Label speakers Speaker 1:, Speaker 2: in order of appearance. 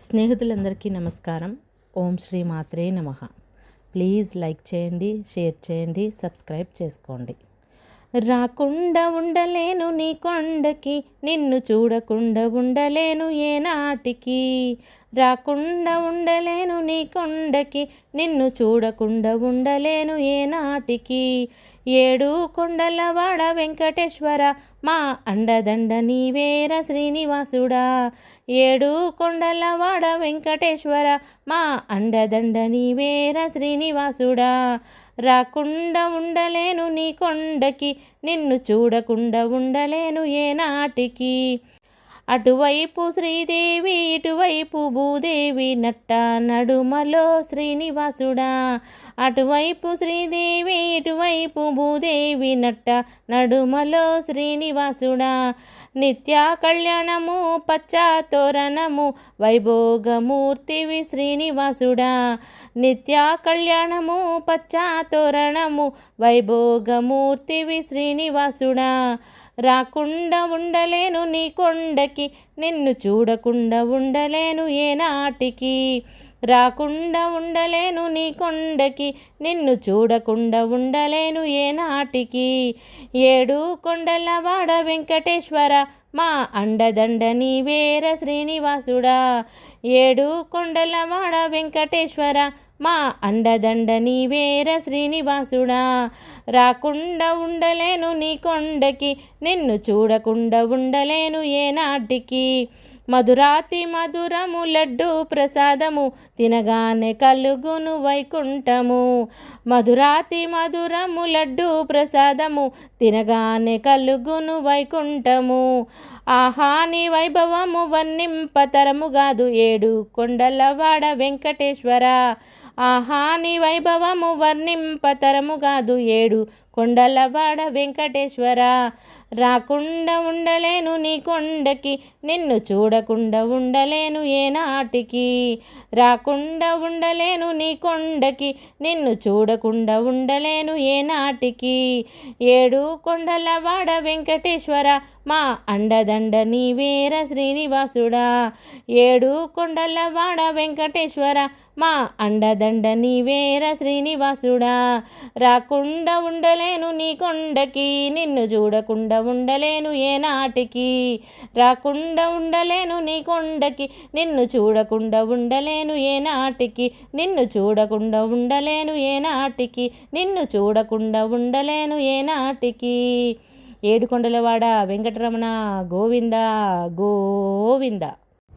Speaker 1: స్నేహితులందరికీ నమస్కారం. ఓం శ్రీ మాత్రే నమ. ప్లీజ్ లైక్ చేయండి షేర్ చేయండి సబ్స్క్రైబ్ చేసుకోండి. రాకుండా ఉండలేను నీ కొండకి నిన్ను చూడకుండా ఉండలేను ఏనాటికి. రాకుండా ఉండలేను నీ కొండకి నిన్ను చూడకుండా ఉండలేను ఏనాటికి. ఏడు కొండలవాడ వెంకటేశ్వర మా అండదండ నీవేర శ్రీనివాసుడా. ఏడు కొండలవాడ వెంకటేశ్వర మా అండదండ నీవేర శ్రీనివాసుడా. రాకుండా ఉండలేను నీ కొండకి నిన్ను చూడకుండా ఉండలేను ఏనాటికి. అటువైపు శ్రీదేవి ఇటువైపు భూదేవి నట్ట నడుమలో శ్రీనివాసుడా. అటువైపు శ్రీదేవి ఇటువైపు భూదేవి నట్ట నడుమలో శ్రీనివాసుడా. నిత్య కళ్యాణము పచ్చా తోరణము వైభోగమూర్తివి శ్రీనివాసుడా. నిత్య కళ్యాణము పచ్చా తోరణము వైభోగమూర్తివి శ్రీనివాసుడా. రాకుండా ఉండలేను నీ కొండకి నిన్ను చూడకుండా ఉండలేను ఏనాటికి. రాకుండా ఉండలేను నీ కొండకి నిన్ను చూడకుండా ఉండలేను ఏనాటికి. ఏడు కొండలవాడ వెంకటేశ్వర మా అండదండ నీవేర శ్రీనివాసుడా. ఏడు కొండలవాడ వెంకటేశ్వర మా అండదండ నీవేర శ్రీనివాసుడా. రాకుండా ఉండలేను నీ కొండకి నిన్ను చూడకుండా ఉండలేను ఏనాటికి. మధురాతి మధురము లడ్డు ప్రసాదము తినగానే కలుగును వైకుంఠము. మధురాతి మధురము లడ్డు ప్రసాదము తినగానే కలుగును వైకుంఠము. ఆహాని వైభవము వర్ణింపతరము కాదు ఏడు కొండలవాడ వెంకటేశ్వర. ఆహాని వైభవము వర్ణింపతరము కాదు ఏడు కొండలవాడ వెంకటేశ్వర రాకుండా ఉండలేను నీ కొండకి నిన్ను చూడకుండా ఉండలేను ఏనాటికి. రాకుండా ఉండలేను నీ కొండకి నిన్ను చూడకుండా ఉండలేను ఏనాటికి. ఏడు కొండలవాడ వెంకటేశ్వర మా అండదండ నీవేర శ్రీనివాసుడా. ఏడు కొండలవాడ వెంకటేశ్వర మా అండదండ నీవేర శ్రీనివాసుడా. రాకుండా ఉండలేను నీ కొండకి నిన్ను చూడకుండా ఉండలేను ఏనాటికి. రాకుండా ఉండలేను నీ కొండకి నిన్ను చూడకుండా ఉండలేను ఏనాటికి. నిన్ను చూడకుండా ఉండలేను ఏనాటికి నిన్ను చూడకుండా ఉండలేను ఏనాటికి. ఏడుకొండలవాడ వెంకటరమణ గోవింద గోవింద.